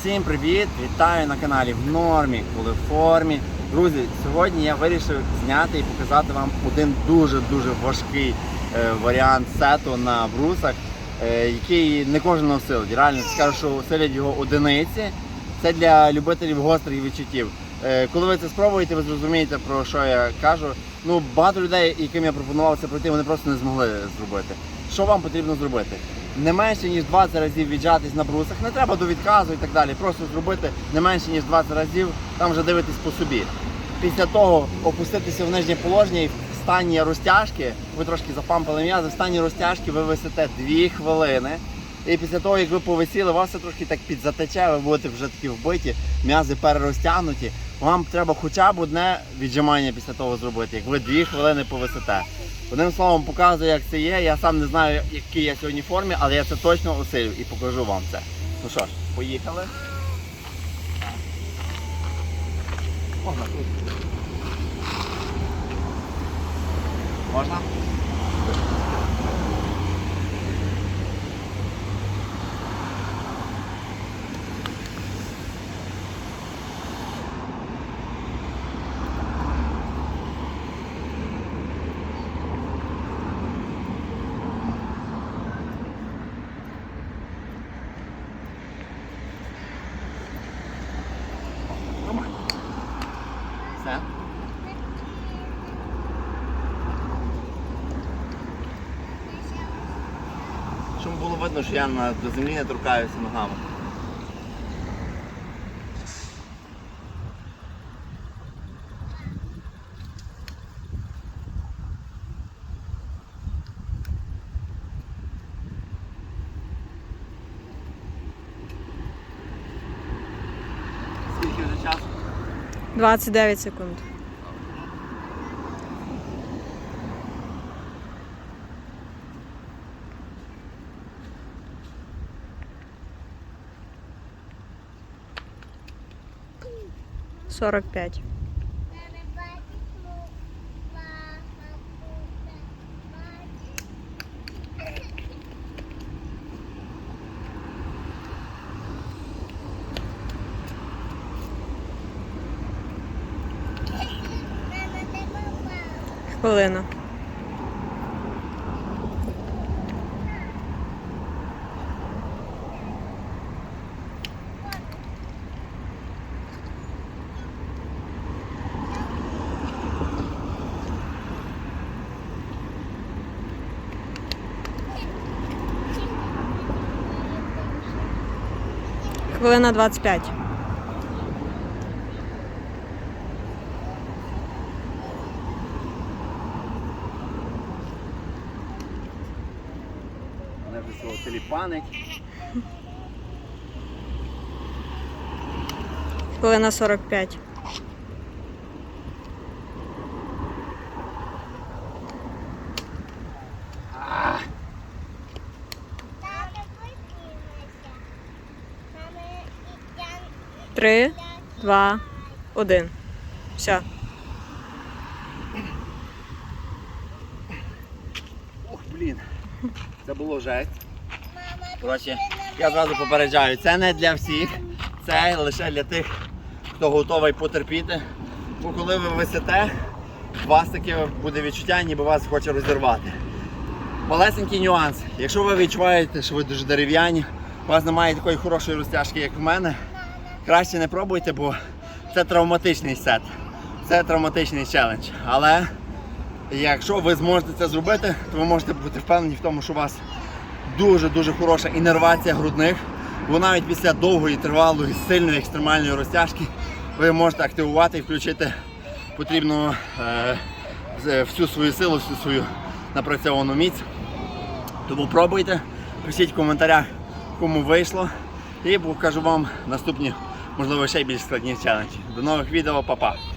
Всім привіт! Вітаю на каналі в нормі, коли в формі. Друзі, сьогодні я вирішив зняти і показати вам один дуже-дуже важкий е, варіант сету на брусах, е, який не кожен носилить. Реально скажу, що силять його одиниці. Це для любителів гострих відчуттів. Е, коли ви це спробуєте, ви зрозумієте про що я кажу. Ну, багато людей, яким я пропонував це пройти, вони просто не змогли зробити. Що вам потрібно зробити? Не менше ніж 20 разів віджатись на брусах, не треба до відказу і так далі. Просто зробити не менше ніж 20 разів, там вже дивитись по собі. Після того опуститися в нижнє положення і в стані розтяжки, ви трошки запампали м'язи, в стані розтяжки ви висите 2 хвилини. І після того, як ви повисіли, вас все трошки так підзатече, ви будете вже такі вбиті, м'язи перерозтягнуті. Вам треба хоча б одне віджимання після того зробити, як ви 2 хвилини повисите. Одним словом, показую, як це є. Я сам не знаю, якій я сьогодні формі, але я це точно осилю і покажу вам це. Ну що ж, поїхали. Можна тут. Можна? Все. Щоб було видно, що я на, землі не торкаюся ногами. 29 секунд. Сорок пять. Хвилина. Хвилина 25. Мене вже цього теліпанить. Хвилина 45. Три, два, один. Все. Ох, блін. Це було жесть. Коротше, я зразу попереджаю, це не для всіх, це лише для тих, хто готовий потерпіти. Бо коли ви висите, у вас таке буде відчуття, ніби вас хоче розірвати. Малесенький нюанс. Якщо ви відчуваєте, що ви дуже дерев'яні, у вас немає такої хорошої розтяжки, як в мене, краще не пробуйте, бо це травматичний сет. Це травматичний челендж. Але якщо ви зможете це зробити, то ви можете бути впевнені в тому, що у вас дуже-дуже хороша інервація грудних, бо навіть після довгої, тривалої, сильної екстремальної розтяжки ви можете активувати і включити потрібну е, всю свою силу, всю свою напрацьовану міць. Тому пробуйте, пишіть в коментарях, кому вийшло. І покажу вам наступні, можливо, ще більш складні челенджі. До нових відео, па-па!